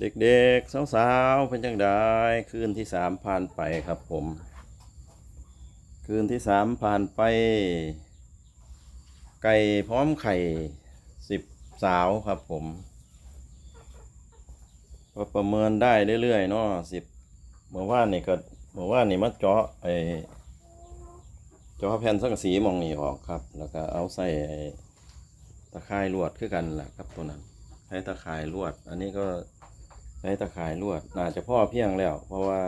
เด็กๆ สาวๆ เป็นจังไดคืนที่สามผ่านไปครับผม คืนที่สามผ่านไป ไก่พร้อมไข่สิบสาวครับผมก็ประเมินได้เรื่อยๆเนาะสิบเมื่อว่านนี่ก็เมื่อว่านนี่มาเจาะไอเจาะแผ่นสังกะสีมองนี่ออกครับ แล้วก็เอาใส่ตะข่ายลวดคือกันแหละครับตัวนั้น ใช้ตะข่ายลวด อันนี้ก็ ใช้ตะข่ายลวดน่าจะพ่อเพียงแล้ว เพราะว่า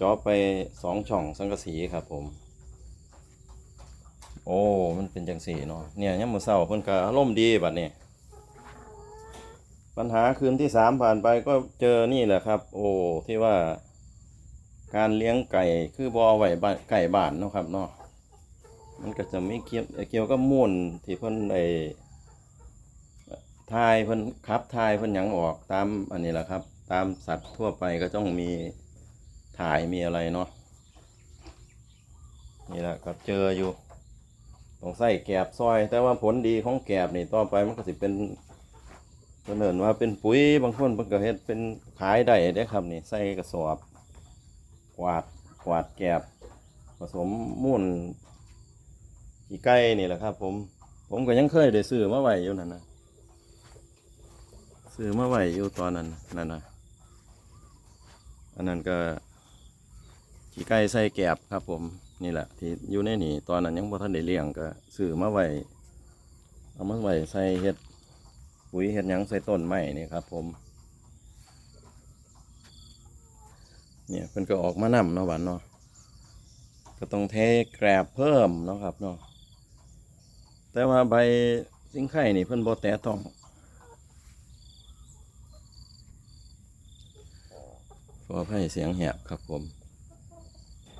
จาะไปสองช่องสังกะสีครับผม โอ้ มันเป็นจังสีเนาะเนี่ยยังมือเศร้าเพิ่นก็อารมณ์ดีบัดนี้ปัญหาคืนที่สามผ่านไปก็เจอนี่แหละครับ โอ้ที่ว่า การเลี้ยงไก่คือบอไหวไก่บ้านเนาะครับเนาะมันก็จะไม่เกี่ยวเกี่ยวกับมูลที่เพิ่นไอ ทายเพิ่นคับทายเพิ่นหยังออกตามอันนี้แหละครับ ตามสัตว์ทั่วไปก็ต้องมีถ่ายมีอะไรเนาะนี่แหละครับเจออยู่ต้องใส่แกบซอย แต่ว่าผลดีของแกบนี่ต่อไปมันก็สิเป็นเพิ่นเอิ้นว่าเป็นปุ๋ยบางคนเพิ่นก็เฮ็ดเป็นขายได้เด้ครับนี่ใส่กระสอบกวาดกวาดแกบผสมมูลขี้ไก่นี่แหละครับ ผม ผมก็ยังเคยได้ซื้อมาไว้อยู่นั่นนะ ซื้อมาไว้อยู่ตอนนั้นนั่นนะอันนั้นก็ขี้ไก่ใส่แกบครับผมนี่แหละที่อยู่ในนี่ตอนนั้นยังบ่ทันได้เลี้ยงก็ซื้อมาไว้เอามาไว้ใส่เฮ็ดปุ๋ยเฮ็ดหยังใส่ต้นไม้นี่ครับ ผม เนี่ยเพิ่นก็ออกมานำเนาะหวานเนาะก็ต้องเทแกรบเพิ่มเนาะครับเนาะแต่ว่าใบสิงไข่นี่เพิ่นบ่แตะต้อง ขอให้เสียงแหบครับผม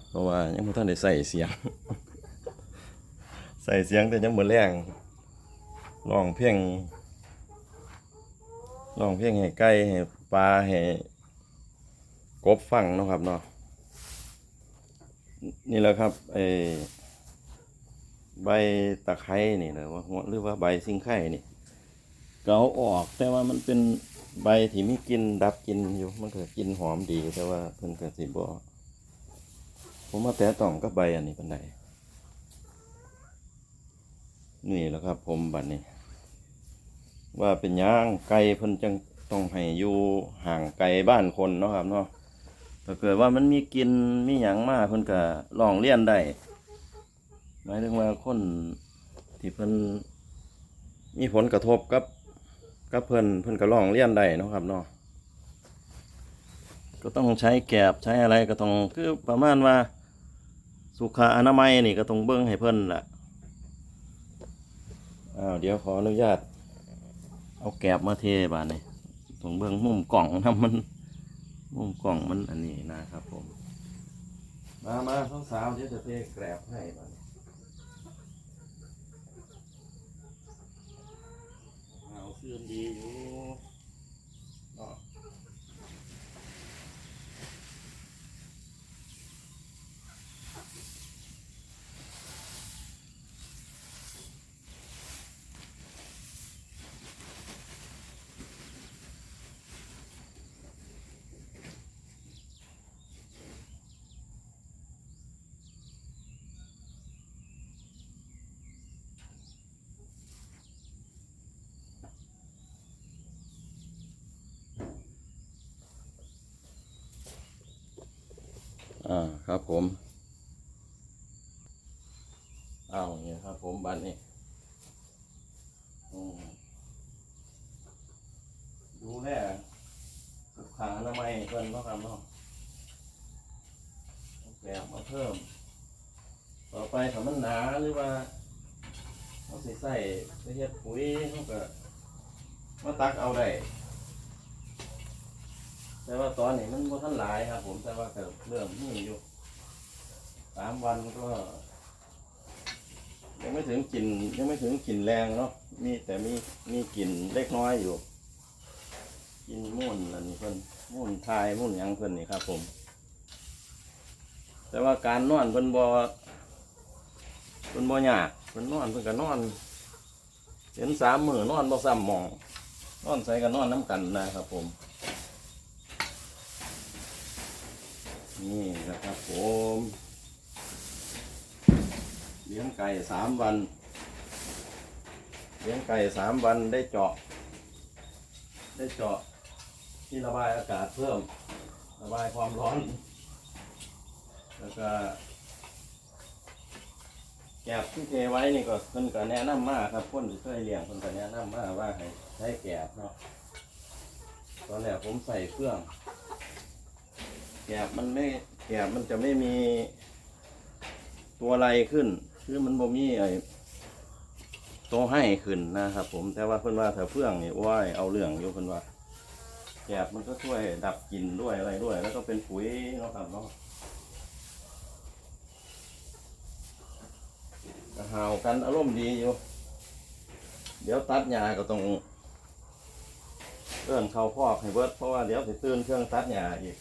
เพราะว่ายังบ่ทันได้ใส่เสียง ใส่เสียงแต่ยังบ่แรงร้องเพลงร้องเพลงให้ไก่ให้ปลาให้กบฟังนะครับเนาะนี่แหละครับไอใบตะไคร้นี่นะว่าหรือว่าใบซิงไข่นี่ เอาออกแต่ว่ามันเป็นใบที่มีกินดับกินอยู่ มันก็กินหอมดีแต่ว่าเพิ่นก็สิบ่ผมมาแต่ต้องกับใบอันนี้ปานใดนี่แหละครับ ผมบัดนี้ ว่าเป็นย่างไก่เพิ่นจังต้องให้อยู่ห่างไกลบ้านคนเนาะครับเนาะถ้าเกิดว่ามันมีกินมีหยังมาเพิ่นก็ลองเลียนได้หมายถึงว่าคนที่เพิ่นมีผลกระทบกับ กับเพิ่นเพิ่นก็ลองเลียนได้นะครับเนาะก็ต้องใช้แกบใช้อะไรก็ต้องคือประมาณว่า สุขอนามัยนี่ก็ต้องเบิ่งให้เพิ่นล่ะอ้าวเดี๋ยวขออนุญาต เอาแกบมาเทบาดนี้ต้องเบิ่งมุมกล่องนะมัน มุมกล่องมันอันนี้นะครับผม มามาสาวๆเดี๋ยวจะเทแกรบให้มาเอาเคืนดีอยู่เนาะ อ่าครับผมเอาเนี่ยครับผมบันนี้ดูแลสุขอนามัยเพิ่นเนาะครับเนาะเอาแกรบมาเพิ่ม ต่อไปถ้ามันหนาหรือว่าเขาใสิใส่ไปเฮ็ดปุ๋ยเขาก็มาตักเอาได้ แต่ว่าตอนนี้มันบ่ทันหลายครับ ผมแต่ว่าก็เริ่มมีอยู่สามวันก็ ยังไม่ถึงกลิ่นยังไม่ถึงกลิ่นแรงเนาะมีแต่มีมีกลิ่นเล็กน้อยอยู่กลินมุ่นอันนี้เพิ่นม่นทายมุ่นหยังเพิ่นนี่ครับ ผม แต่ว่าการนอนเพิ่นบ่เพิ่นบ่ยากเพิ่นนอนเพิ่นก็นอนเห็นสามมือนอนบ่ซ้ำหมองนอนใส่กันนอนน้ำกันนะครับผม นี่นะครับผมเลี้ยงไก่สามวัน เลี้ยงไก่สามวันได้เจาะ ได้เจาะที่ระบายอากาศเพิ่ม ระบายความร้อน แล้วก็แกบที่เทไว้นี่ก็เพิ่นก็แนะนำมากครับคนที่เคยเลี้ยงเพิ่นก็แนะนำมากว่าให้ใช้แกบเนาะตอนแรกผมใส่เครื่อง แกบมันไม่แกบมันจะไม่มีตัวอะไรขึ้น คือมันบ่มีไอ้ตัวให้ขึ้นนะครับ ผมแต่ว่าเพิ่นว่าถ้าเฟื่องนี่ว้ายเอาเรื่องอยู่เพิ่นว่าแกบมันก็ช่วยดับกลิ่นด้วยอะไรด้วย แล้วก็เป็นปุ๋ยเนาะครับเนาะก็หาวกันอารมณ์ดีอยู่ เดี๋ยวตัดหญ้าก็ต้องเอื้อนเขาพอกให้เบิดเพราะว่าเดี๋ยวสิตื่นเครื่องตัดหญ้าอีก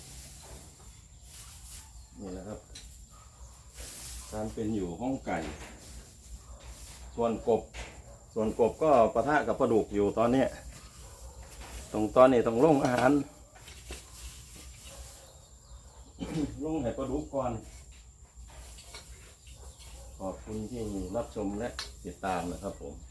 นี่นะครับ การเป็นอยู่ห้องไก่ ส่วนกบ ส่วนกบก็ประทะกับปลาดุกอยู่ตอนนี้ ตรงตอนนี้ต้องลงอาหาร ลงให้ปลาดุกก่อน ขอบคุณที่รับชมและติดตามนะครับผม